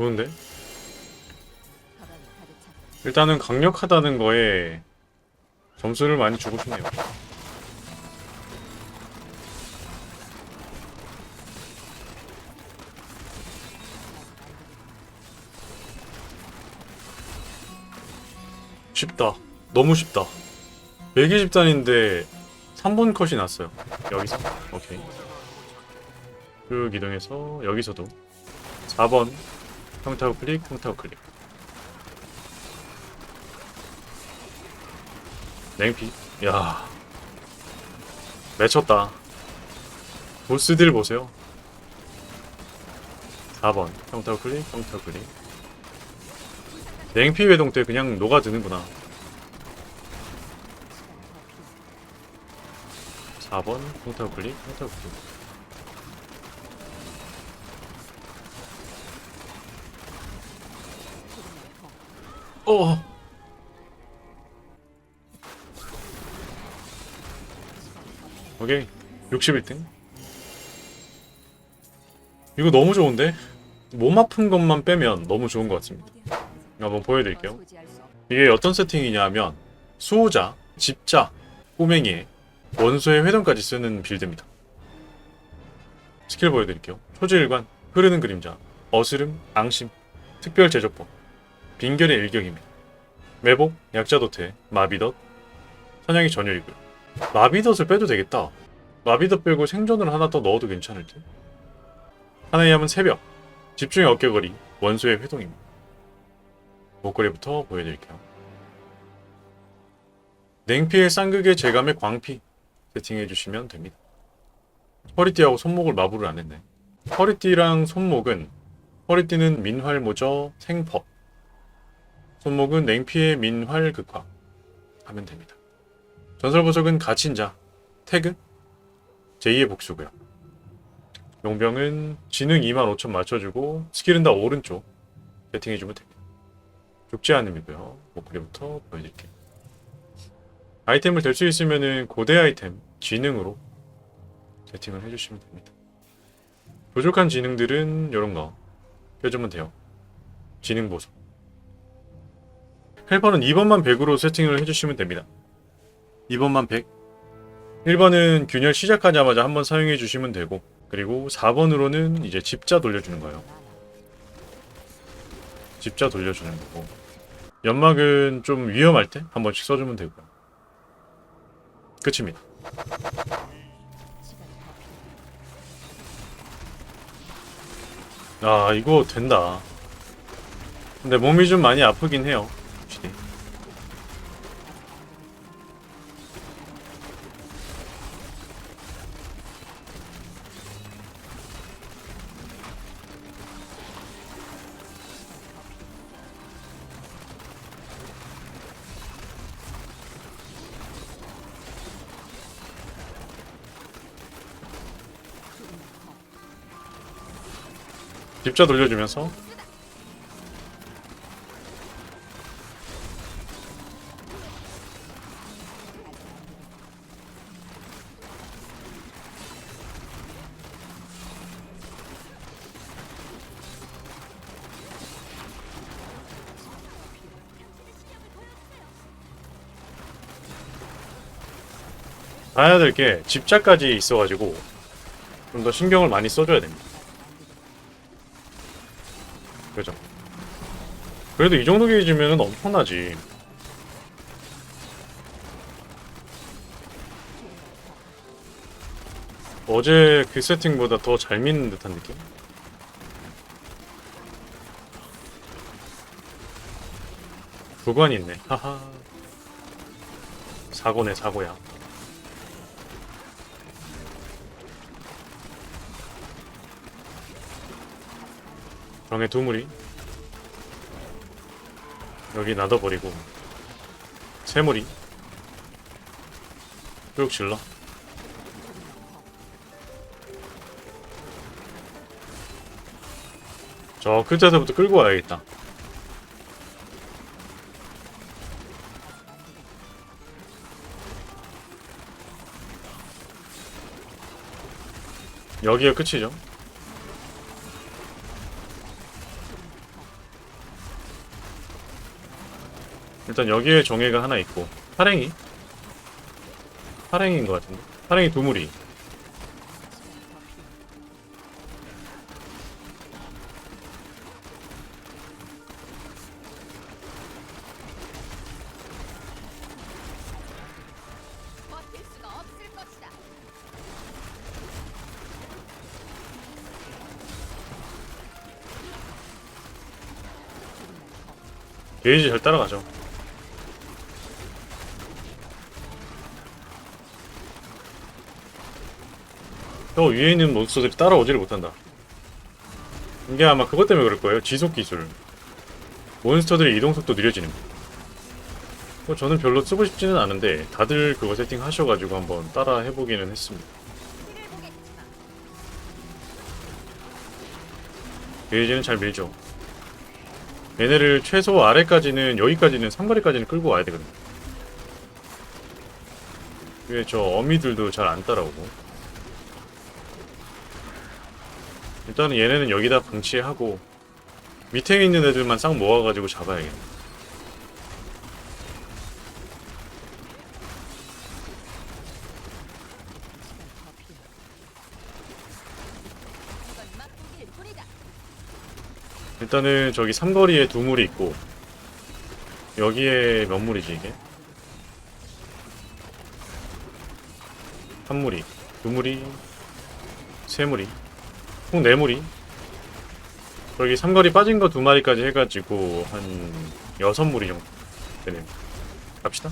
좋은데? 일단은 강력하다는 거에 점수를 많이 주고 싶네요. 쉽다. 너무 쉽다. 120단인데 3번 컷이 났어요. 여기서. 오케이. 쭉 이동해서 여기서도 4번 평타고 클릭, 평타고 클릭. 냉피. 야. 맺혔다. 보스들 보세요. 4번 평타고 클릭, 평타고 클릭. 냉피 외동 때 그냥 녹아드는구나. 4번 평타고 클릭, 평타고 클릭. 어. 오케이. 61등. 이거 너무 좋은데? 몸 아픈 것만 빼면 너무 좋은 것 같습니다. 한번 보여드릴게요. 이게 어떤 세팅이냐면 수호자, 집자, 꼬맹이에 원소의 회전까지 쓰는 빌드입니다. 스킬 보여드릴게요. 초지일관, 흐르는 그림자, 어스름, 앙심, 특별 제조법 빙결의 일격입니다 매복, 약자도태, 마비덧, 사냥의 전율이고요 마비덧을 빼도 되겠다. 마비덧 빼고 생존을 하나 더 넣어도 괜찮을 듯. 하나의 함은 새벽, 집중의 어깨거리, 원소의 회동입니다. 목걸이부터 보여드릴게요. 냉피의 쌍극의 제감의 광피 세팅해주시면 됩니다. 허리띠하고 손목을 마블을 안 했네. 허리띠랑 손목은 허리띠는 민활 모저 생법 손목은 냉피의 민활 극화 하면 됩니다. 전설 보석은 가친자, 태그, 제2의 복수고요. 용병은 지능 25,000 맞춰주고 스킬은 다 오른쪽 세팅해주면 됩니다. 죽지 않음이고요. 목걸이부터 보여드릴게요. 아이템을 될 수 있으면은 고대 아이템, 지능으로 세팅을 해주시면 됩니다. 부족한 지능들은 이런 거 껴주면 돼요. 지능 보석. 헬퍼는 2번만 100으로 세팅을 해주시면 됩니다. 2번만 100. 1번은 균열 시작하자마자 한번 사용해 주시면 되고 그리고 4번으로는 이제 집자 돌려주는 거예요. 집자 돌려주는 거고 연막은 좀 위험할 때 한 번씩 써주면 되고요. 끝입니다. 아 이거 된다. 근데 몸이 좀 많이 아프긴 해요. 집자 돌려주면서 봐야 될 게 집자까지 있어가지고 좀 더 신경을 많이 써줘야 됩니다. 그죠? 그래도 이 정도 게이지면 엄청나지. 어제 그 세팅보다 더 잘 믿는 듯한 느낌? 구간이 있네. 하하. 사고네, 사고야. 병에 두 무리 여기 놔둬버리고. 세 무리. 쭉 질러 저 끝에서부터 끌고 와야겠다. 여기가 끝이죠 일단 여기에 정예가 하나 있고 파랭이? 파랭이인 것 같은데? 파랭이 두 무리. 게이지 잘 따라가죠 저 위에 있는 몬스터들이 따라오지를 못한다. 이게 아마 그것 때문에 그럴 거예요. 지속 기술. 몬스터들의 이동 속도 느려지는 거. 뭐 저는 별로 쓰고 싶지는 않은데 다들 그거 세팅하셔가지고 한번 따라 해보기는 했습니다. 게이지는 잘 밀죠. 얘네를 최소 아래까지는 여기까지는 상거리까지는 끌고 와야 되거든요. 위에 저 어미들도 잘 안 따라오고 일단은 얘네는 여기다 방치하고 밑에 있는 애들만 싹 모아가지고 잡아야겠네. 일단은 저기 삼거리에 두 물이 있고 여기에 몇 물이지 이게? 한 물이, 두 물이, 세 물이, 총네 물이. 저기 삼거리 빠진 거 두 마리까지 해가지고 한 여섯 물이 정도 되네요. 갑시다.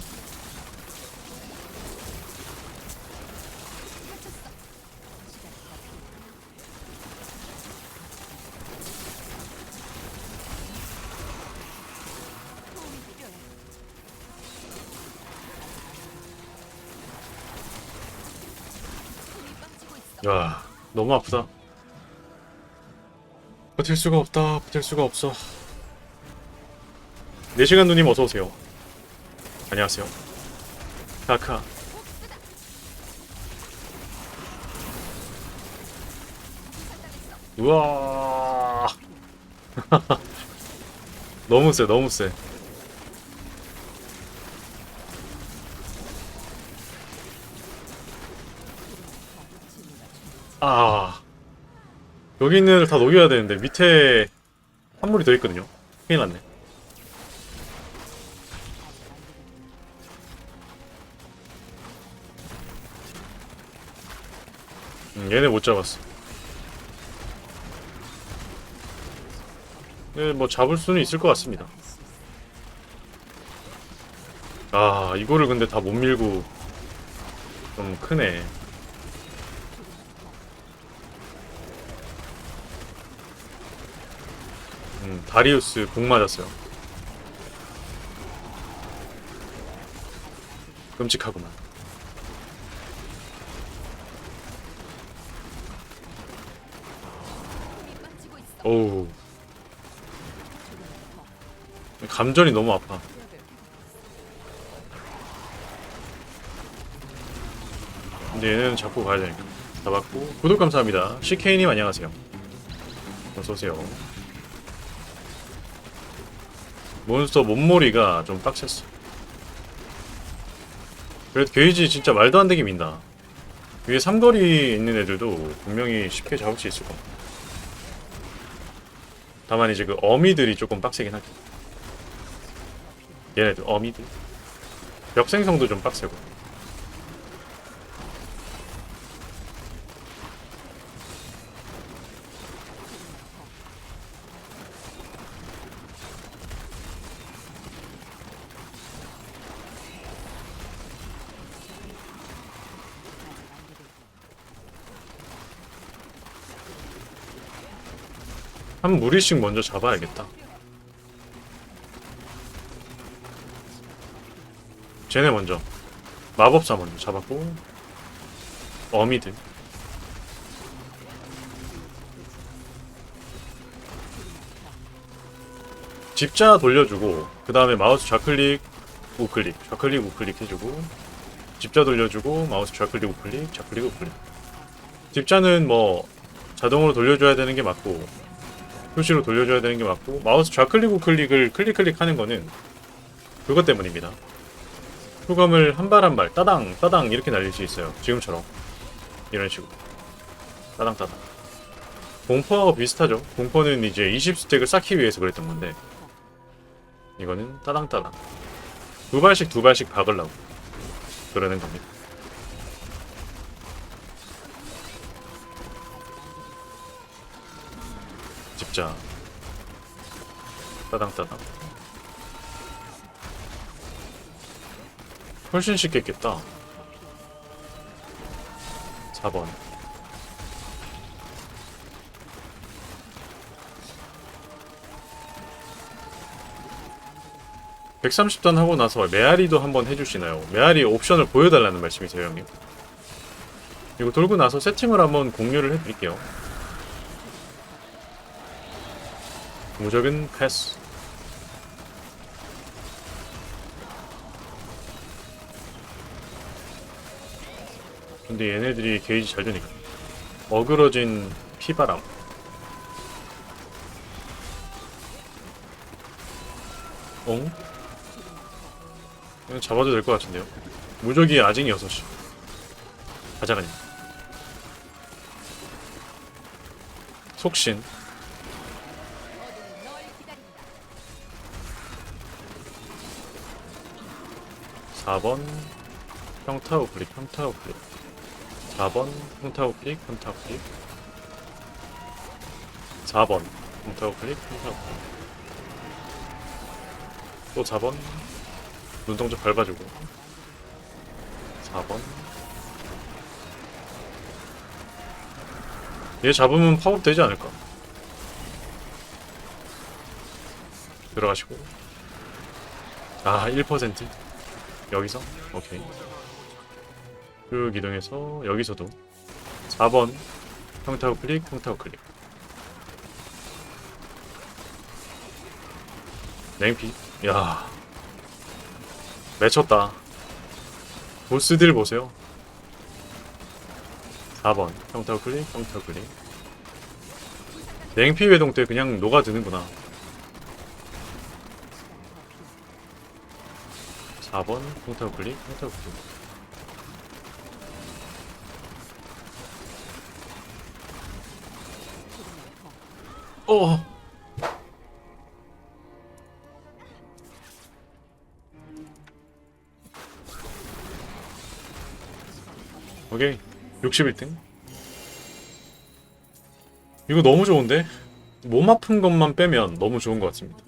야, 너무 아프다. 버틸 수가 없다. 버틸 수가 없어. 4시간 누님 어서 오세요. 안녕하세요. 부탁당했어. 우와. 너무 세, 너무 세. 아. 여기 있는 애들 다 녹여야 되는데 밑에 한 물이 더 있거든요. 큰일 났네. 음, 얘네 못 잡았어. 네, 뭐 잡을 수는 있을 것 같습니다. 아, 이거를 근데 다 못 밀고 좀 크네. 다리우스 공 맞았어요. 끔찍하구만. 어우. 감전이 너무 아파. 근데 얘네는 잡고 가야 되니까. 잡았고. 구독 감사합니다. CK님 안녕하세요. 어서오세요. 몬스터 몸몰이가 좀 빡셌어. 그래도 게이지 진짜 말도 안 되게 민다. 위에 삼거리 있는 애들도 분명히 쉽게 잡을 수 있을 것 같아. 다만 이제 그 어미들이 조금 빡세긴 하죠. 얘네들 어미들. 벽 생성도 좀 빡세고. 한 무리씩 먼저 잡아야겠다. 쟤네 먼저. 마법사 먼저 잡았고. 어미들. 집자 돌려주고, 그 다음에 마우스 좌클릭, 우클릭, 좌클릭, 우클릭 해주고, 집자 돌려주고, 마우스 좌클릭, 우클릭, 좌클릭, 우클릭. 집자는 뭐, 자동으로 돌려줘야 되는 게 맞고, 표시로 돌려줘야 되는 게 맞고 마우스 좌클릭 우클릭을 클릭 클릭 하는 거는 그것 때문입니다. 후감을 한 발 한 발 따당 따당 이렇게 날릴 수 있어요. 지금처럼 이런 식으로 따당 따당. 공포하고 비슷하죠. 공포는 이제 20스택을 쌓기 위해서 그랬던 건데 이거는 따당 따당 두 발씩 두 발씩 박으려고 그러는 겁니다. 집자 따당 따당. 훨씬 쉽게 깼다. 4번. (130단) 하고 나서 메아리도 한번 해주시나요? 메아리 옵션을 보여달라는 말씀이세요 형님? 이거 돌고 나서 세팅을 한번 공유를 해드릴게요 무적은 패스. 근데 얘네들이 게이지 잘 되니까. 어그러진 피바람. 엉? 그냥 잡아도 될 것 같은데요? 무적이 아직 6시. 가자가니 속신 4번 평타 우클릭 평타 우클릭. 4번 평타 우클릭 평타 우클릭. 4번 평타 우클릭 평타 우클릭. 또 4번 눈동자 밟아주고. 4번. 얘 잡으면 파업 되지 않을까? 들어가시고. 아 1% 여기서? 오케이. 쭉 이동해서 여기서도 4번 평타우 클릭 평타우 클릭. 냉피. 야. 맺혔다. 보스들 보세요. 4번. 평타우 클릭 평타우 클릭. 냉피 외동 때 그냥 녹아드는구나 4번? 평타우 클릭 평타우 클릭 어. 오케이. 61등. 이거 너무 좋은데? 몸 아픈 것만 빼면 너무 좋은 것 같습니다